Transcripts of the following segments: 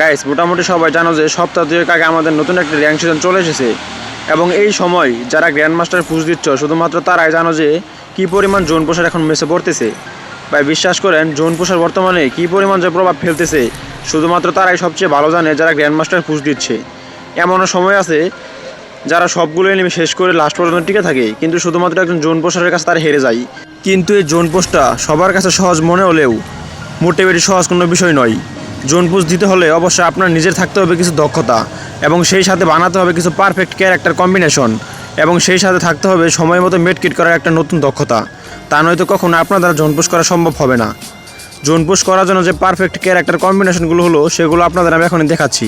Guys মোটামুটি সবাই জানো যে সপ্তাহ দুয়েক আগে আমাদের নতুন একটা র্যাঙ্ক সিজন চলে এসেছে। এবং এই সময় যারা গ্র্যান্ড মাস্টার পুজ দিচ্ছ, শুধুমাত্র তারাই জানো যে কী পরিমাণ জোন পোষার এখন মেসে পড়তেছে। ভাই, বিশ্বাস করেন, জোন পোষার বর্তমানে কী পরিমাণ যে প্রভাব ফেলতেছে, শুধুমাত্র তারাই সবচেয়ে ভালো জানে যারা গ্র্যান্ড মাস্টার পুজ দিচ্ছে। এমনও সময় আছে, যারা সবগুলো এনিমি শেষ করে লাস্ট পর্যন্ত টিকে থাকে, কিন্তু শুধুমাত্র একজন জোন পোস্টারের কাছে তারা হেরে যায়। কিন্তু এই জোন পোস্টটা সবার কাছে সহজ মনে হলেও মোটেবেটি সহজ কোনো বিষয় নয়। জোন পোস্ট দিতে হলে অবশ্যই আপনার নিজের থাকতে হবে কিছু দক্ষতা এবং সেই সাথে বানাতে হবে কিছু পারফেক্ট ক্যারেক্টার কম্বিনেশন এবং সেই সাথে থাকতে হবে সময় মতো মেডকিট করার একটা নতুন দক্ষতা। তা নয়তো কখনো আপনার দ্বারা জোন করা সম্ভব হবে না। জোন পোস্ট করার জন্য যে পারফেক্ট ক্যারেক্টার কম্বিনেশনগুলো হলো, সেগুলো আপনাদের আমি এখন দেখাচ্ছি।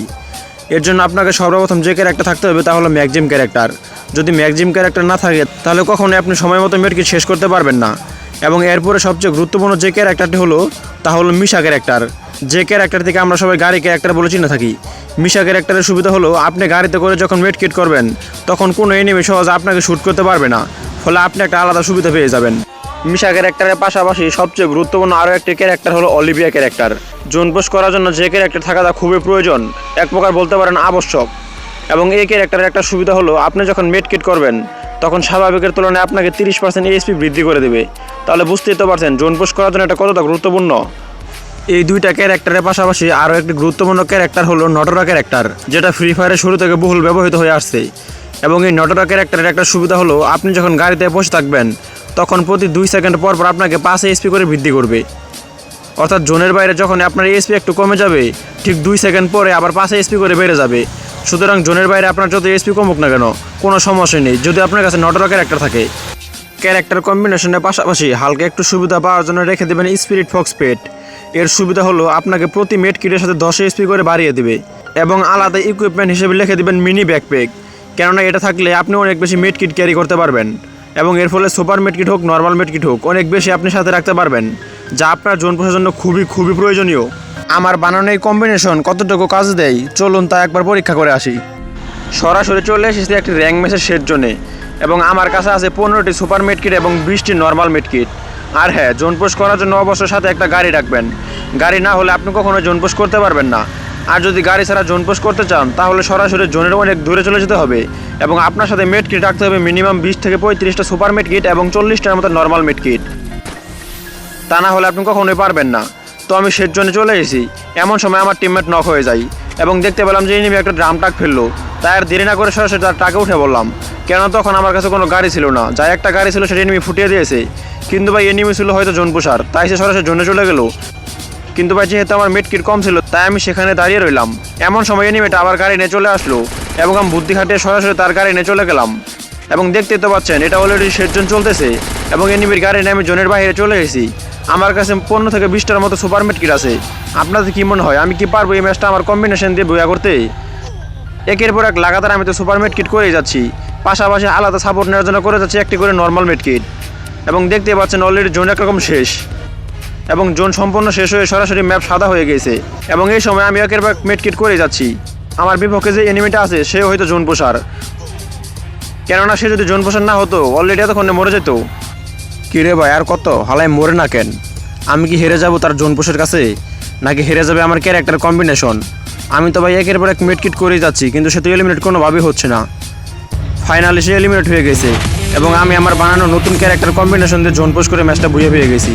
এর জন্য আপনাকে সর্বপ্রথম যে ক্যারেক্টার থাকতে হবে তা হলো ম্যাকজিম ক্যারেক্টার যদি ম্যাকজিম ক্যারেক্টার না থাকে, তাহলে কখনোই আপনি সময় মতো মেডকিট শেষ করতে পারবেন না। এবং এরপরে সবচেয়ে গুরুত্বপূর্ণ যে ক্যারেক্টারটি হলো, তা হলো মিশা ক্যারেক্টার যে ক্যারেক্টার থেকে আমরা সবাই গাড়ি ক্যারেক্টার বলে চিনে থাকি, মিশা ক্যারেক্টারের সুবিধা হলো আপনি গাড়িতে করে যখন মেডকিট করবেন, তখন কোনো এনিমি সহজে আপনাকে শ্যুট করতে পারবে না, ফলে আপনি একটা আলাদা সুবিধা পেয়ে যাবেন। মিশা ক্যারেক্টারের পাশাপাশি সবচেয়ে গুরুত্বপূর্ণ আরও একটি ক্যারেক্টার হলো অলিভিয়া ক্যারেক্টার জোন পোস্ট করার জন্য যে ক্যারেক্টার থাকাটা খুবই প্রয়োজন, এক প্রকার বলতে পারেন আবশ্যক। এবং এই ক্যারেক্টারের একটা সুবিধা হলো আপনি যখন মেড কিট করবেন, তখন স্বাভাবিকের তুলনায় আপনাকে তিরিশ পার্সেন্ট এসপি বৃদ্ধি করে দেবে। তাহলে বুঝতেই তো পারছেন জোন পোস্ট করার জন্য এটা কতটা গুরুত্বপূর্ণ? এই দুইটা ক্যারেক্টারের পাশাপাশি আরও একটি গুরুত্বপূর্ণ ক্যারেক্টার হলো নটরা ক্যারেক্টার, যেটা ফ্রি ফায়ারের শুরু থেকে বহুল ব্যবহৃত হয়ে আসছে। এবং এই নটরা ক্যারেক্টারের একটা সুবিধা হলো, আপনি যখন গাড়িতে বসে থাকবেন, তখন প্রতি দুই সেকেন্ড পর পর আপনাকে পাঁচ এসপি করে বৃদ্ধি করবে। অর্থাৎ জোনের বাইরে যখন আপনার এসপি একটু কমে যাবে, ঠিক দুই সেকেন্ড পরে আবার পাঁচে এসপি করে বেড়ে যাবে। সুতরাং জোনের বাইরে আপনার যত এসপি কমুক না কেন, কোনো সমস্যা নেই, যদি আপনার কাছে নটরা ক্যারেক্টার থাকে। ক্যারেক্টার কম্বিনেশনের পাশাপাশি হালকা একটু সুবিধা পাওয়ার জন্য রেখে দেবেন স্পিরিট ফক্স পেট এর সুবিধা হলো আপনাকে প্রতি মেট কিটের সাথে দশে এসপি করে বাড়িয়ে দেবে এবং আলাদা ইকুইপমেন্ট হিসেবে লিখে দেবেন মিনি ব্যাকপ্যাক কেননা এটা থাকলে আপনি অনেক বেশি মেট কিট ক্যারি করতে পারবেন এবং এর ফলে সুপার মেট কিট হোক নর্মাল মেট কিট হোক, অনেক বেশি আপনি সাথে রাখতে পারবেন, যা আপনার জোন পোষার জন্য খুবই খুবই প্রয়োজনীয়। আমার বানানো এই কম্বিনেশন কতটুকু কাজ দেয়? চলুন তা একবার পরীক্ষা করে আসি। সরাসরি চলে এসেছি একটি র্যাঙ্ক ম্যাচের শেষ জোনে এবং আমার কাছে আছে পনেরোটি সুপার মেড কিট এবং বিশটি নর্মাল মেড কিট আর হ্যাঁ জোন পোস্ট করার জন্য অবশ্যই সাথে একটা গাড়ি রাখবেন। গাড়ি না হলে আপনি কখনো জোন পোস্ট করতে পারবেন না। আর যদি গাড়ি ছাড়া জোন পোস্ট করতে চান, তাহলে সরাসরি জোনের অনেক দূরে চলে যেতে হবে এবং আপনার সাথে মেড কিট রাখতে হবে মিনিমাম বিশ থেকে পঁয়ত্রিশটা সুপার মেড কিট এবং চল্লিশটার মতো নর্মাল মেড কিট। তা না হলে আপনি কখনোই পারবেন না। তো আমি শেষ জন্য চলে এসেছি। এমন সময় আমার টিমমেট নক হয়ে যায় এবং দেখতে পেলাম যে এনিমি একটা ড্রাম ট্রাক ফেলল। তাই আর দেরি না করে সরাসরি তার ট্রাকে উঠে বললাম কেন তখন আমার কাছে কোনো গাড়ি ছিল না। যাই একটা গাড়ি ছিল, সেটা এনিমি ফুটিয়ে দিয়েছে। কিন্তু ভাই এনিমি ছিল হয়তো জোনপুষার তাই সে সরাসরি জোনে চলে গেল। কিন্তু ভাই, যেহেতু আমার মিড কিট কম ছিল, তাই আমি সেখানে দাঁড়িয়ে রইলাম। এমন সময় এনিমিটা আবার গাড়ি নিয়ে চলে আসলো এবং আমি বুদ্ধি খাটিয়ে সরাসরি তার গাড়ি নিয়ে চলে গেলাম। এবং দেখতেই তো পাচ্ছেন, এটা অলরেডি শেষজন চলতেছে এবং এনিমির গাড়ি নিয়ে আমি জোনের বাইরে চলে এসেছি। আমার কাছে পনেরো থেকে বিশটার মতো সুপার মেট কিট আছে। আপনাদের কি মনে হয়, আমি কি পারব এই ম্যাচটা আমার কম্বিনেশন দিয়ে বইয়া করতে? একের পর এক লাগাতার আমি তো সুপার মেট কিট করেই যাচ্ছি। পাশাপাশি আলাদা সাপোর্ট নেওয়ার জন্য করে যাচ্ছি একটি করে নর্মাল মেট কিট এবং দেখতে পাচ্ছেন অলরেডি জোন একরকম শেষ। এবং জোন সম্পূর্ণ শেষ হয়ে সরাসরি ম্যাপ সাদা হয়ে গেছে। এবং এই সময় আমি একের পর মেট কিট করে যাচ্ছি। আমার বিপক্ষে যে এনিমিটা আছে সে হয়তো জোন পোষার। কেননা সে যদি জোন পোষার না হতো অলরেডি এতক্ষণে মরে যেত। কিরে ভাই, আর কত? হালাই মরে না কেন? আমি কি হেরে যাব তার জোন পোষের কাছে? নাকি হেরে যাবে আমার ক্যারেক্টার কম্বিনেশন আমি তো ভাই একের পর এক মেডকিট করেই যাচ্ছি, কিন্তু সে তো এলিমিনেট কোনোভাবেই হচ্ছে না। ফাইনালি সে এলিমিনেট হয়ে গেছে, এবং আমি আমার বানানো নতুন ক্যারেক্টার কম্বিনেশন দিয়ে জোন পোস্ট করে ম্যাচটা বুঝে পেয়ে গেছি।